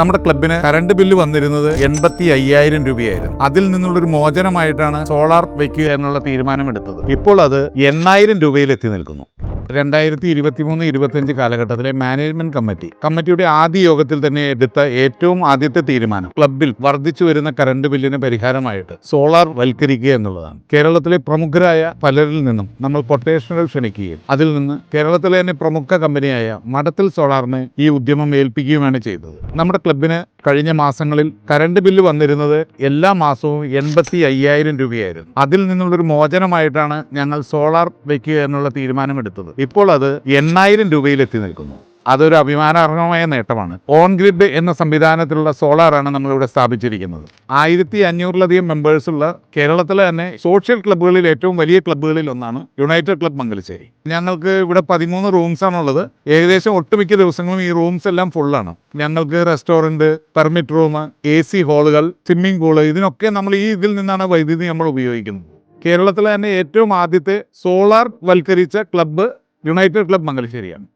നമ്മുടെ ക്ലബിന് current bill വന്നിരുന്നത് എൺപത്തി അയ്യായിരം രൂപയായിരുന്നു. അതിൽ നിന്നുള്ള ഒരു മോചനമായിട്ടാണ് സോളാർ വെക്കുക എന്നുള്ള തീരുമാനം എടുത്തത് ഇപ്പോൾ അത് എണ്ണായിരം രൂപയിൽ എത്തി നിൽക്കുന്നു. രണ്ടായിരത്തി ഇരുപത്തി മൂന്ന് ഇരുപത്തിയഞ്ച് കാലഘട്ടത്തിലെ മാനേജ്മെന്റ് കമ്മിറ്റി. കമ്മിറ്റിയുടെ ആദ്യ യോഗത്തിൽ തന്നെ എടുത്ത ഏറ്റവും ആദ്യത്തെ തീരുമാനം ക്ലബിൽ വർദ്ധിച്ചു വരുന്ന കറണ്ട് ബില്ലിന് പരിഹാരമായിട്ട് സോളാർ വൽക്കരിക്കുക എന്നുള്ളതാണ്. കേരളത്തിലെ പ്രമുഖരായ പലരിൽ നിന്നും നമ്മൾ കൊട്ടേഷനുകൾ ക്ഷണിക്കുകയും അതിൽ നിന്ന് കേരളത്തിലെ തന്നെ പ്രമുഖ കമ്പനിയായ മഠത്തിൽ സോളാറിനെ ഈ ഉദ്യമം ഏൽപ്പിക്കുകയുമാണ് ചെയ്തത്. നമ്മുടെ ക്ലബിന് കഴിഞ്ഞ മാസങ്ങളിൽ കറണ്ട് ബില്ല് വന്നിരുന്നത് എല്ലാ മാസവും എൺപത്തി അയ്യായിരം രൂപയായിരുന്നു. അതിൽ നിന്നുള്ളൊരു മോചനമായിട്ടാണ് ഞങ്ങൾ സോളാർ വയ്ക്കുക എന്നുള്ള തീരുമാനമെടുത്തത്. ഇപ്പോൾ അത് എണ്ണായിരം രൂപയിൽ എത്തി നിൽക്കുന്നു. അതൊരു അഭിമാനാർഹമായ നേട്ടമാണ്. ഓൺ ഗ്രിഡ് എന്ന സംവിധാനത്തിലുള്ള സോളാറാണ് നമ്മളിവിടെ സ്ഥാപിച്ചിരിക്കുന്നത്. ആയിരത്തി അഞ്ഞൂറിലധികം മെമ്പേഴ്സുള്ള കേരളത്തിലെ തന്നെ സോഷ്യൽ ക്ലബ്ബുകളിൽ ഏറ്റവും വലിയ ക്ലബ്ബുകളിൽ ഒന്നാണ് യുണൈറ്റഡ് ക്ലബ് മംഗലശ്ശേരി. ഞങ്ങൾക്ക് ഇവിടെ പതിമൂന്ന് റൂംസ് ആണുള്ളത് ഏകദേശം ഒട്ടുമിക്ക ദിവസങ്ങളും ഈ റൂംസ് എല്ലാം ഫുള്ളാണ്. ഞങ്ങൾക്ക് restaurant permit room A C ഹാളുകൾ swimming pool ഇതിനൊക്കെ നമ്മൾ ഈ ഇതിൽ നിന്നാണ് വൈദ്യുതി നമ്മൾ ഉപയോഗിക്കുന്നത്. കേരളത്തിലെ തന്നെ ഏറ്റവും ആദ്യത്തെ സോളാർ വൽക്കരിച്ച ക്ലബ്ബ് യുണൈറ്റഡ് ക്ലബ് മംഗലശ്ശേരിയാണ്